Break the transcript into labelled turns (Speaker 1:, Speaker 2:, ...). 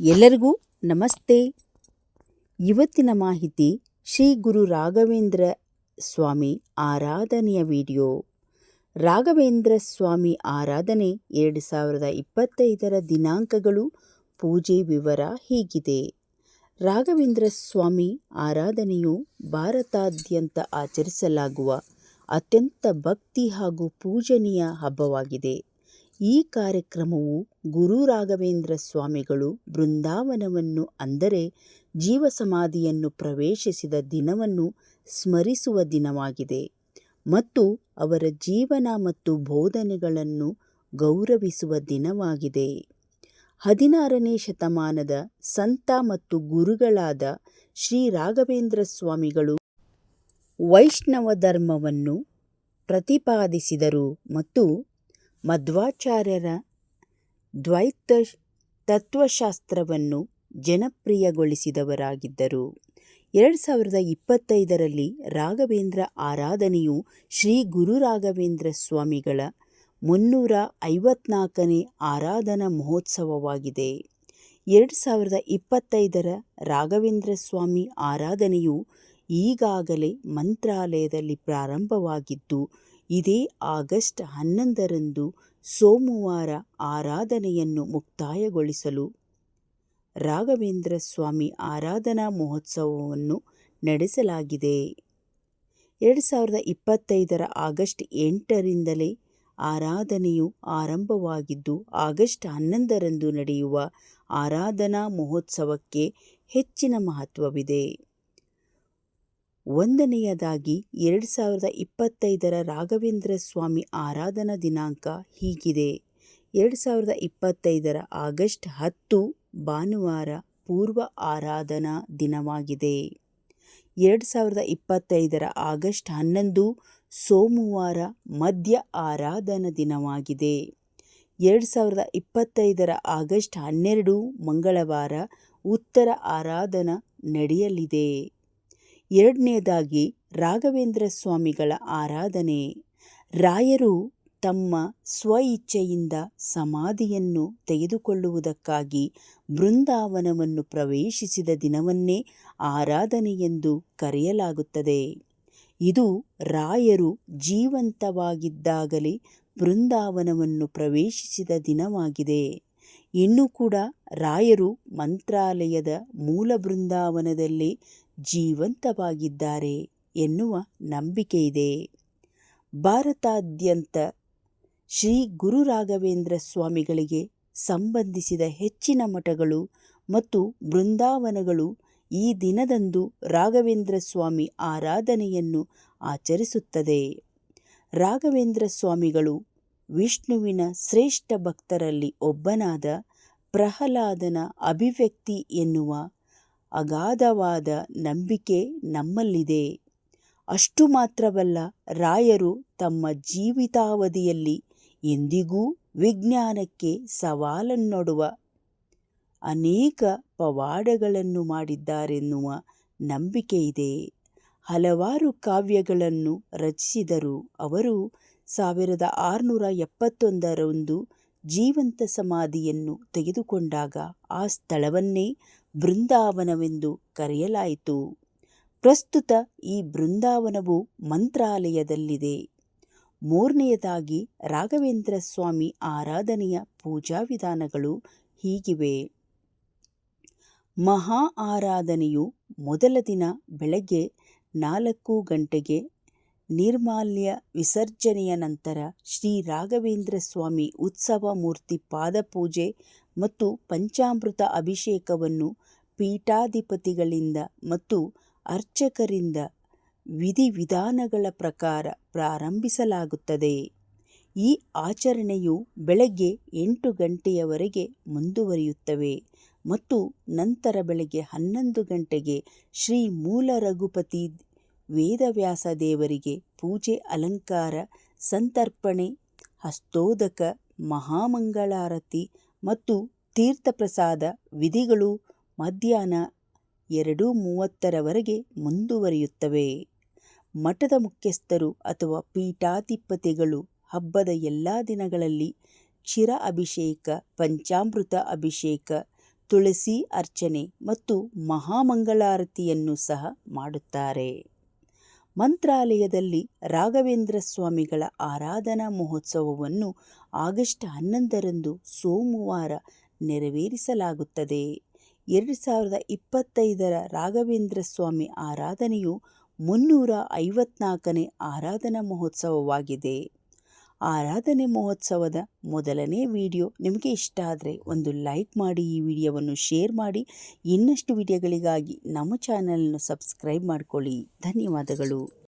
Speaker 1: ಎಲ್ಲರಿಗೂ ನಮಸ್ತೆ. ಇವತ್ತಿನ ಮಾಹಿತಿ ಶ್ರೀ ಗುರು ರಾಘವೇಂದ್ರ ಸ್ವಾಮಿ ಆರಾಧನೆಯ ವಿಡಿಯೋ. ರಾಘವೇಂದ್ರ ಸ್ವಾಮಿ ಆರಾಧನೆ ಎರಡು ಸಾವಿರದ ಇಪ್ಪತ್ತೈದರ ದಿನಾಂಕಗಳು ಪೂಜೆ ವಿವರ ಹೀಗಿದೆ. ರಾಘವೇಂದ್ರ ಸ್ವಾಮಿ ಆರಾಧನೆಯು ಭಾರತಾದ್ಯಂತ ಆಚರಿಸಲಾಗುವ ಅತ್ಯಂತ ಭಕ್ತಿ ಹಾಗೂ ಪೂಜನೀಯ ಹಬ್ಬವಾಗಿದೆ. ಈ ಕಾರ್ಯಕ್ರಮವು ಗುರು ರಾಘವೇಂದ್ರ ಸ್ವಾಮಿಗಳು ಬೃಂದಾವನವನ್ನು ಅಂದರೆ ಜೀವಸಮಾಧಿಯನ್ನು ಪ್ರವೇಶಿಸಿದ ದಿನವನ್ನು ಸ್ಮರಿಸುವ ದಿನವಾಗಿದೆ ಮತ್ತು ಅವರ ಜೀವನ ಮತ್ತು ಬೋಧನೆಗಳನ್ನು ಗೌರವಿಸುವ ದಿನವಾಗಿದೆ. ಹದಿನಾರನೇ ಶತಮಾನದ ಸಂತ ಮತ್ತು ಗುರುಗಳಾದ ಶ್ರೀ ರಾಘವೇಂದ್ರ ಸ್ವಾಮಿಗಳು ವೈಷ್ಣವ ಧರ್ಮವನ್ನು ಪ್ರತಿಪಾದಿಸಿದರು ಮತ್ತು ಮಧ್ವಾಚಾರ್ಯರ ದ್ವೈತ ತತ್ವಶಾಸ್ತ್ರವನ್ನು ಜನಪ್ರಿಯಗೊಳಿಸಿದವರಾಗಿದ್ದರು. ಎರಡು ಸಾವಿರದ ಇಪ್ಪತ್ತೈದರಲ್ಲಿ ರಾಘವೇಂದ್ರ ಆರಾಧನೆಯು ಶ್ರೀ ಗುರು ರಾಘವೇಂದ್ರ ಸ್ವಾಮಿಗಳ ಮುನ್ನೂರ ಐವತ್ನಾಲ್ಕನೇ ಆರಾಧನಾ ಮಹೋತ್ಸವವಾಗಿದೆ. ಎರಡು ಸಾವಿರದ ಇಪ್ಪತ್ತೈದರ ರಾಘವೇಂದ್ರ ಸ್ವಾಮಿ ಆರಾಧನೆಯು ಈಗಾಗಲೇ ಮಂತ್ರಾಲಯದಲ್ಲಿ ಪ್ರಾರಂಭವಾಗಿದ್ದು ಇದೇ ಆಗಸ್ಟ್ ಹನ್ನೊಂದರಂದು ಸೋಮವಾರ ಆರಾಧನೆಯನ್ನು ಮುಕ್ತಾಯಗೊಳಿಸಲು ರಾಘವೇಂದ್ರ ಸ್ವಾಮಿ ಆರಾಧನಾ ಮಹೋತ್ಸವವನ್ನು ನಡೆಸಲಾಗಿದೆ. ಎರಡು ಸಾವಿರದ ಇಪ್ಪತ್ತೈದರ ಆಗಸ್ಟ್ ಎಂಟರಿಂದಲೇ ಆರಾಧನೆಯು ಆರಂಭವಾಗಿದ್ದು, ಆಗಸ್ಟ್ ಹನ್ನೊಂದರಂದು ನಡೆಯುವ ಆರಾಧನಾ ಮಹೋತ್ಸವಕ್ಕೆ ಹೆಚ್ಚಿನ ಮಹತ್ವವಿದೆ. ಒಂದನೆಯದಾಗಿ ಎರಡು ಸಾವಿರದ ಇಪ್ಪತ್ತೈದರ ರಾಘವೇಂದ್ರ ಸ್ವಾಮಿ ಆರಾಧನಾ ದಿನಾಂಕ ಹೀಗಿದೆ. ಎರಡು ಸಾವಿರದ ಇಪ್ಪತ್ತೈದರ ಆಗಸ್ಟ್ ಹತ್ತು ಭಾನುವಾರ ಪೂರ್ವ ಆರಾಧನಾ ದಿನವಾಗಿದೆ. ಎರಡು ಸಾವಿರದ ಇಪ್ಪತ್ತೈದರ ಆಗಸ್ಟ್ ಹನ್ನೊಂದು ಸೋಮವಾರ ಮಧ್ಯ ಆರಾಧನಾ ದಿನವಾಗಿದೆ. ಎರಡು ಸಾವಿರದ ಇಪ್ಪತ್ತೈದರ ಆಗಸ್ಟ್ ಹನ್ನೆರಡು ಮಂಗಳವಾರ ಉತ್ತರ ಆರಾಧನಾ ನಡೆಯಲಿದೆ. ಎರಡನೇದಾಗಿ ರಾಘವೇಂದ್ರ ಸ್ವಾಮಿಗಳ ಆರಾಧನೆ. ರಾಯರು ತಮ್ಮ ಸ್ವ ಇಚ್ಛೆಯಿಂದ ಸಮಾಧಿಯನ್ನು ತೆಗೆದುಕೊಳ್ಳುವುದಕ್ಕಾಗಿ ಬೃಂದಾವನವನ್ನು ಪ್ರವೇಶಿಸಿದ ದಿನವನ್ನೇ ಆರಾಧನೆಯೆಂದು ಕರೆಯಲಾಗುತ್ತದೆ. ಇದು ರಾಯರು ಜೀವಂತವಾಗಿದ್ದಾಗಲೇ ಬೃಂದಾವನವನ್ನು ಪ್ರವೇಶಿಸಿದ ದಿನವಾಗಿದೆ. ಇನ್ನೂ ಕೂಡ ರಾಯರು ಮಂತ್ರಾಲಯದ ಮೂಲ ಬೃಂದಾವನದಲ್ಲೇ ಜೀವಂತವಾಗಿದ್ದಾರೆ ಎನ್ನುವ ನಂಬಿಕೆಯಿದೆ. ಭಾರತಾದ್ಯಂತ ಶ್ರೀ ಗುರು ರಾಘವೇಂದ್ರ ಸ್ವಾಮಿಗಳಿಗೆ ಸಂಬಂಧಿಸಿದ ಹೆಚ್ಚಿನ ಮಠಗಳು ಮತ್ತು ಬೃಂದಾವನಗಳು ಈ ದಿನದಂದು ರಾಘವೇಂದ್ರ ಸ್ವಾಮಿ ಆರಾಧನೆಯನ್ನು ಆಚರಿಸುತ್ತದೆ. ರಾಘವೇಂದ್ರ ಸ್ವಾಮಿಗಳು ವಿಷ್ಣುವಿನ ಶ್ರೇಷ್ಠ ಭಕ್ತರಲ್ಲಿ ಒಬ್ಬನಾದ ಪ್ರಹ್ಲಾದನ ಅಭಿವ್ಯಕ್ತಿ ಎನ್ನುವ ಅಗಾಧವಾದ ನಂಬಿಕೆ ನಮ್ಮಲ್ಲಿದೆ. ಅಷ್ಟು ಮಾತ್ರವಲ್ಲ, ರಾಯರು ತಮ್ಮ ಜೀವಿತಾವಧಿಯಲ್ಲಿ ಎಂದಿಗೂ ವಿಜ್ಞಾನಕ್ಕೆ ಸವಾಲನ್ನೊಡುವ ಅನೇಕ ಪವಾಡಗಳನ್ನು ಮಾಡಿದ್ದಾರೆನ್ನುವ ನಂಬಿಕೆಯಿದೆ ಹಲವಾರು ಕಾವ್ಯಗಳನ್ನು ರಚಿಸಿದರು. ಅವರು ಸಾವಿರದ ಆರುನೂರ ಎಪ್ಪತ್ತೊಂದರಂದು ಜೀವಂತ ಸಮಾಧಿಯನ್ನು ತೆಗೆದುಕೊಂಡಾಗ ಆ ಸ್ಥಳವನ್ನೇ ಬೃಂದಾವನವೆಂದು ಕರೆಯಲಾಯಿತು. ಪ್ರಸ್ತುತ ಈ ಬೃಂದಾವನವು ಮಂತ್ರಾಲಯದಲ್ಲಿದೆ. ಮೂರನೆಯದಾಗಿ ರಾಘವೇಂದ್ರ ಸ್ವಾಮಿ ಆರಾಧನೆಯ ಪೂಜಾ ವಿಧಾನಗಳು ಹೀಗಿವೆ. ಮಹಾ ಆರಾಧನೆಯು ಮೊದಲ ದಿನ ಬೆಳಗ್ಗೆ ನಾಲ್ಕು ಗಂಟೆಗೆ ನಿರ್ಮಾಲ್ಯ ವಿಸರ್ಜನೆಯ ನಂತರ ಶ್ರೀ ರಾಘವೇಂದ್ರ ಸ್ವಾಮಿ ಉತ್ಸವ ಮೂರ್ತಿ ಪಾದಪೂಜೆ ಮತ್ತು ಪಂಚಾಮೃತ ಅಭಿಷೇಕವನ್ನು ಪೀಠಾಧಿಪತಿಗಳಿಂದ ಮತ್ತು ಅರ್ಚಕರಿಂದ ವಿಧಿವಿಧಾನಗಳ ಪ್ರಕಾರ ಪ್ರಾರಂಭಿಸಲಾಗುತ್ತದೆ. ಈ ಆಚರಣೆಯು ಬೆಳಗ್ಗೆ ಎಂಟು ಗಂಟೆಯವರೆಗೆ ಮುಂದುವರಿಯುತ್ತವೆ ಮತ್ತು ನಂತರ ಬೆಳಗ್ಗೆ ಹನ್ನೊಂದು ಗಂಟೆಗೆ ಶ್ರೀ ಮೂಲ ರಘುಪತಿ ವೇದವ್ಯಾಸ ದೇವರಿಗೆ ಪೂಜೆ, ಅಲಂಕಾರ, ಸಂತರ್ಪಣೆ, ಹಸ್ತೋದಕ, ಮಹಾಮಂಗಳಾರತಿ ಮತ್ತು ತೀರ್ಥಪ್ರಸಾದ ವಿಧಿಗಳು ಮಧ್ಯಾಹ್ನ ಎರಡು ಮೂವತ್ತರವರೆಗೆ ಮುಂದುವರಿಯುತ್ತವೆ. ಮಠದ ಮುಖ್ಯಸ್ಥರು ಅಥವಾ ಪೀಠಾಧಿಪತಿಗಳು ಹಬ್ಬದ ಎಲ್ಲ ದಿನಗಳಲ್ಲಿ ಕ್ಷೀರ ಅಭಿಷೇಕ, ಪಂಚಾಮೃತ ಅಭಿಷೇಕ, ತುಳಸಿ ಅರ್ಚನೆ ಮತ್ತು ಮಹಾಮಂಗಳಾರತಿಯನ್ನು ಸಹ ಮಾಡುತ್ತಾರೆ. ಮಂತ್ರಾಲಯದಲ್ಲಿ ರಾಘವೇಂದ್ರ ಸ್ವಾಮಿಗಳ ಆರಾಧನಾ ಮಹೋತ್ಸವವನ್ನು ಆಗಸ್ಟ್ ಹನ್ನೊಂದರಂದು ಸೋಮವಾರ ನೆರವೇರಿಸಲಾಗುತ್ತದೆ. ಎರಡು ಸಾವಿರದ ಇಪ್ಪತ್ತೈದರ ರಾಘವೇಂದ್ರ ಸ್ವಾಮಿ ಆರಾಧನೆಯು ಮುನ್ನೂರ ಐವತ್ನಾಲ್ಕನೇ ಆರಾಧನಾ ಮಹೋತ್ಸವವಾಗಿದೆ. ಆರಾಧನೆ ಮಹೋತ್ಸವದ ಮೊದಲನೇ ವಿಡಿಯೋ ನಿಮಗೆ ಇಷ್ಟ ಆದರೆ ಒಂದು ಲೈಕ್ ಮಾಡಿ, ಈ ವಿಡಿಯೋವನ್ನು ಶೇರ್ ಮಾಡಿ, ಇನ್ನಷ್ಟು ವಿಡಿಯೋಗಳಿಗಾಗಿ ನಮ್ಮ ಚಾನಲನ್ನು ಸಬ್ಸ್ಕ್ರೈಬ್ ಮಾಡಿಕೊಳ್ಳಿ. ಧನ್ಯವಾದಗಳು.